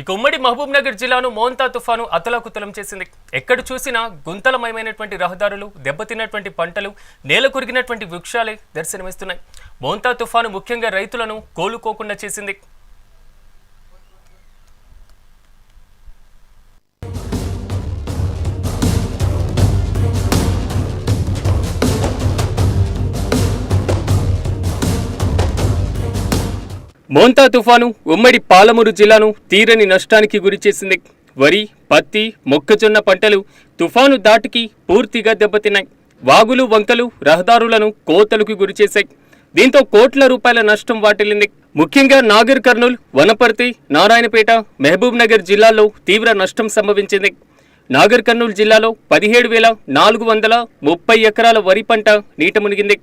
ఇక ఉమ్మడి మహబూబ్ నగర్ జిల్లాను మోంతా తుఫాను అతలాకుతలం చేసింది. ఎక్కడ చూసినా గుంతలమయమైనటువంటి రహదారులు దెబ్బతిన్నటువంటి పంటలు నేల కొరిగినటువంటి వృక్షాలే దర్శనమిస్తున్నాయి. మోంతా తుఫాను ముఖ్యంగా రైతులను కోలుకోకుండా చేసింది. మోంతా తుఫాను ఉమ్మడి పాలమూరు జిల్లాను తీరని నష్టానికి గురిచేసింది. వరి పత్తి మొక్కజొన్న పంటలు తుఫాను దాటికి పూర్తిగా దెబ్బతిన్నాయి. వాగులు వంకలు రహదారులను కోతలకు గురిచేశాయి. దీంతో కోట్ల రూపాయల నష్టం వాటిల్లింది. ముఖ్యంగా నాగర్ కర్నూలు వనపర్తి నారాయణపేట మహబూబ్ నగర్ జిల్లాల్లో తీవ్ర నష్టం సంభవించింది. నాగర్ కర్నూలు జిల్లాలో పదిహేడు వేల నాలుగు వందల ముప్పై ఎకరాల వరి పంట నీట మునిగింది.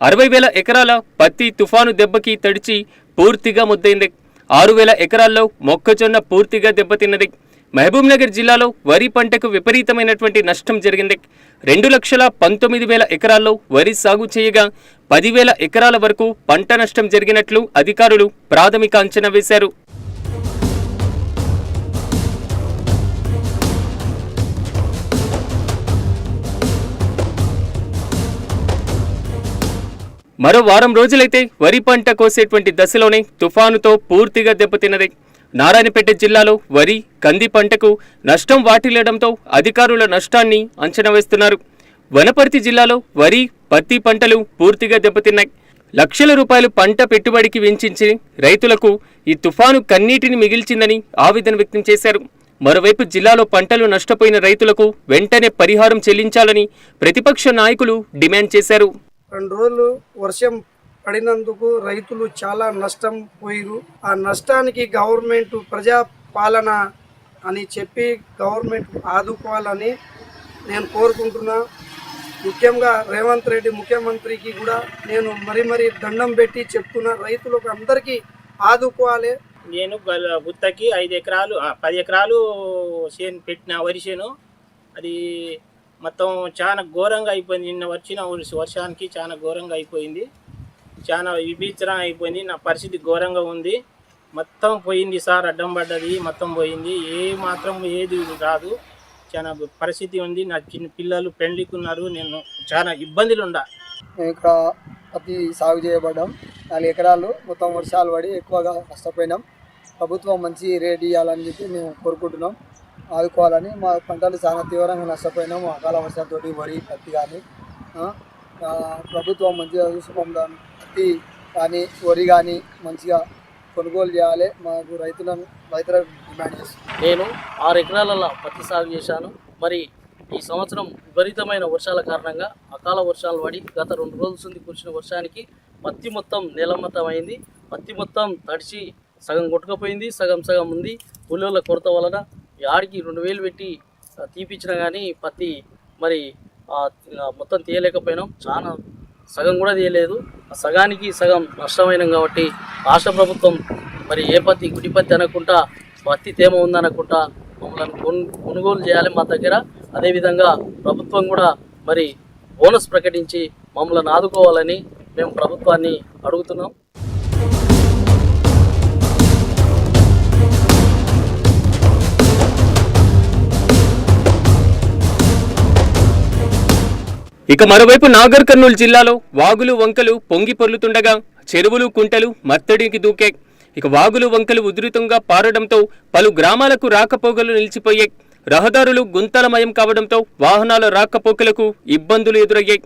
అరవై వేల ఎకరాల పత్తి తుఫాను దెబ్బకి తడిచి పూర్తిగా ముద్దయింది ఆరు వేల ఎకరాల్లో మొక్కజొన్న పూర్తిగా దెబ్బతిన్నది. మహబూబ్నగర్ జిల్లాలో వరి పంటకు విపరీతమైనటువంటి నష్టం జరిగింది. రెండు లక్షల పంతొమ్మిది వేల ఎకరాల్లో వరి సాగు చేయగా పదివేల ఎకరాల వరకు పంట నష్టం జరిగినట్లు అధికారులు ప్రాథమిక అంచనా వేశారు. మరో వారం రోజులైతే వరి పంట కోసేటువంటి దశలోనే తుఫానుతో పూర్తిగా దెబ్బతిన్నది. నారాయణపేట జిల్లాలో వరి కంది పంటకు నష్టం వాటిల్లడంతో అధికారుల నష్టాన్ని అంచనా వేస్తున్నారు. వనపర్తి జిల్లాలో వరి పత్తి పంటలు పూర్తిగా దెబ్బతిన్నాయి. లక్షల రూపాయలు పంట పెట్టుబడికి వెంచించి రైతులకు ఈ తుఫాను కన్నీటిని మిగిల్చిందని ఆవేదన వ్యక్తం చేశారు. మరోవైపు జిల్లాలో పంటలు నష్టపోయిన రైతులకు వెంటనే పరిహారం చెల్లించాలని ప్రతిపక్ష నాయకులు డిమాండ్ చేశారు. రెండు రోజులు వర్షం పడినందుకు రైతులు చాలా నష్టం పోయిరు. ఆ నష్టానికి గవర్నమెంట్ ప్రజా పాలన అని చెప్పి గవర్నమెంట్ ఆదుకోవాలని నేను కోరుకుంటున్నా. ముఖ్యంగా రేవంత్ రెడ్డి ముఖ్యమంత్రికి కూడా నేను మరి మరీ దండం పెట్టి చెప్తున్నా రైతులకు అందరికీ ఆదుకోవాలి. నేను గుత్తకి ఐదు ఎకరాలు పది ఎకరాలు చేను పెట్టిన వరి చేను. అది మొత్తం చాలా ఘోరంగా అయిపోయింది. నిన్న వచ్చిన వర్షానికి చాలా ఘోరంగా అయిపోయింది. చాలా విభీచరం అయిపోయింది. నా పరిస్థితి ఘోరంగా ఉంది. మొత్తం పోయింది సార్ అడ్డం పడ్డది మొత్తం పోయింది. ఏ మాత్రం ఏది రాదు. చాలా పరిస్థితి ఉంది. నా చిన్న పిల్లలు పెళ్ళికి ఉన్నారు. నేను చాలా ఇబ్బందులు ఉండా. మేము ఇక్కడ పత్తి సాగు చేయబడ్డాం. నాలుగు ఎకరాలు మొత్తం వర్షాలు పడి ఎక్కువగా నష్టపోయినాం. ప్రభుత్వం మంచి రేట్ ఇవ్వాలని చెప్పి మేము కోరుకుంటున్నాం. ఆదుకోవాలని మా పంటలు చాలా తీవ్రంగా నష్టపోయినాము అకాల వర్షాలతో వరి పత్తి కానీ ప్రభుత్వం మంచిగా చూసి పత్తి కానీ వరి కానీ మంచిగా కొనుగోలు చేయాలి. మాకు రైతులను రైతులకు డిమాండ్ చేస్తున్నాం. నేను ఆరు ఎకరాలలో పత్తి సాగు చేశాను. మరి ఈ సంవత్సరం విపరీతమైన వర్షాల కారణంగా అకాల వర్షాలు పడి గత రెండు రోజుల నుండి కురిసిన వర్షానికి పత్తి మొత్తం నీలమతమైంది అయింది పత్తి మొత్తం తడిచి సగం కొట్టుకుపోయింది సగం సగం ఉంది. కూలీల కొరత వలన ఈ ఆడికి రెండు వేలు పెట్టి తీపిచ్చినా కానీ పత్తి మరి మొత్తం తీయలేకపోయినాం. చాలా సగం కూడా తీయలేదు. ఆ సగానికి సగం నష్టమైనాం కాబట్టి రాష్ట్ర ప్రభుత్వం మరి ఏ పత్తి గుడి పత్తి అనకుండా పత్తి తేమ ఉందనకుండా మమ్మల్ని కొను కొనుగోలు చేయాలి మా దగ్గర. అదేవిధంగా ప్రభుత్వం కూడా మరి బోనస్ ప్రకటించి మమ్మల్ని ఆదుకోవాలని మేము ప్రభుత్వాన్ని అడుగుతున్నాం. ఇక మరోవైపు నాగర్ కర్నూలు జిల్లాలో వాగులు వంకలు పొంగి పొర్లుతుండగా చెరువులు కుంటలు మత్తడికి దూకాయి ఇక వాగులు వంకలు ఉధృతంగా పారడంతో పలు గ్రామాలకు రాకపోకలు నిలిచిపోయాయి. రహదారులు గుంతలమయం కావడంతో వాహనాల రాకపోకలకు ఇబ్బందులు ఎదురయ్యాయి.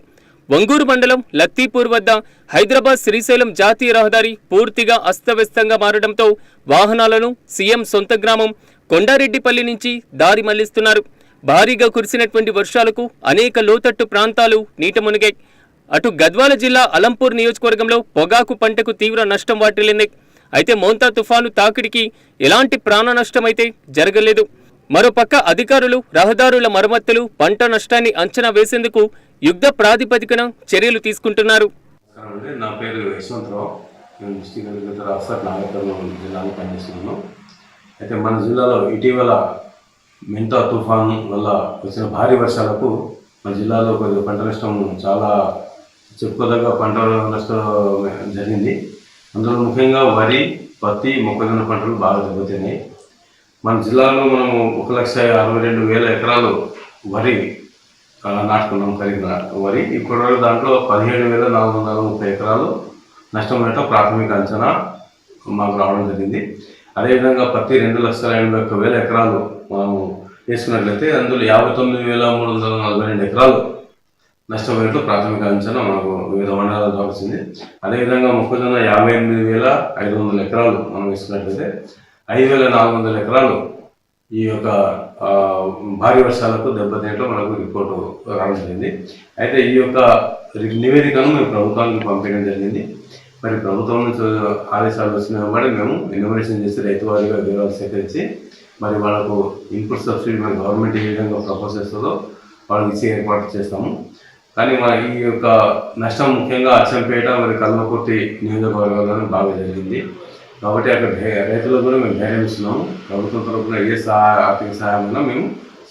వంగూరు మండలం లత్తీపూర్ వద్ద హైదరాబాద్ శ్రీశైలం జాతీయ రహదారి పూర్తిగా అస్తవ్యస్తంగా మారడంతో వాహనాలను సీఎం సొంత గ్రామం కొండారెడ్డిపల్లి నుంచి దారి మళ్ళిస్తున్నారు. భారీగా కురిసినటువంటి వర్షాలకు అనేక లోతట్టు ప్రాంతాలు నీట మునిగాయి. అటు గద్వాల జిల్లా అలంపూర్ నియోజకవర్గంలో పొగాకు పంటకు తీవ్ర నష్టం వాటిల్లింది. అయితే మోంతా తుఫాను తాకిడికి ఎలాంటి ప్రాణ నష్టమైతే జరగలేదు. మరోపక్క అధికారులు రహదారుల మరమ్మతులు పంట నష్టాన్ని అంచనా వేసేందుకు యుద్ధ ప్రాతిపదికన చర్యలు తీసుకుంటున్నారు. నా పేరు యశ్వంతరావు. నేను డిస్టిక్ జిల్లాలో పనిచేస్తున్నాను. అయితే మన జిల్లాలో ఇటీవల మింటా తుఫాను వల్ల వచ్చిన భారీ వర్షాలకు మన జిల్లాలో కొద్దిగా పంట నష్టం చాలా చెప్పుకోదగ్గ పంట నష్టం జరిగింది. అందులో ముఖ్యంగా వరి పత్తి మొక్కజొన్న పంటలు బాగా దెబ్బతిన్నాయి. మన జిల్లాలో మనము ఒక లక్ష అరవై రెండు వేల ఎకరాలు వరి నాటుకున్నాం కలిగిన వరి. ఇప్పటివరకు దాంట్లో పదిహేడు వేల నాలుగు వందల ముప్పై ఎకరాలు నష్టమైనట్టు ప్రాథమిక అంచనా మాకు రావడం జరిగింది. అదేవిధంగా ప్రతి రెండు లక్షల ఎనభై ఒక్క వేల ఎకరాలు మనము వేసుకున్నట్లయితే అందులో యాభై తొమ్మిది వేల మూడు వందల నలభై రెండు ఎకరాలు నష్టపోయినట్లు ప్రాథమిక అంచనా మనకు వివిధ మండలాల ద్వారా వచ్చింది అదేవిధంగా మొక్కజొన్న యాభై ఎనిమిది వేల ఐదు వందల ఎకరాలు మనం వేసుకున్నట్లయితే ఐదు వేల నాలుగు వందల ఎకరాలు ఈ యొక్క భారీ వర్షాలకు దెబ్బతినట్లు మనకు రిపోర్టు రావడం జరిగింది. అయితే ఈ యొక్క నివేదికను మేము ప్రభుత్వానికి పంపించడం జరిగింది. మరి ప్రభుత్వం నుంచి ఆదేశాలు వచ్చిన వెంబడి మేము ఇన్నోవేషన్ చేసి రైతు వారిగా వివరాలు సేకరించి మరి వాళ్ళకు ఇన్పుట్ సబ్సిడీ మన గవర్నమెంట్ ఏ విధంగా ప్రపోజ్ చేస్తుందో వాళ్ళకి ఇచ్చే ఏర్పాటు చేస్తాము. కానీ మన ఈ యొక్క నష్టం ముఖ్యంగా అచ్చంపేట మరి కల్వకుర్తి నియోజకవర్గాల్లో బాగా జరిగింది. కాబట్టి అక్కడ రైతులకు కూడా మేము ధైర్యం ఇస్తున్నాము. ప్రభుత్వం తరఫున ఏ సహాయ ఆర్థిక సహాయం మేము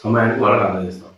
సమయానికి వాళ్ళకి అందజేస్తాం.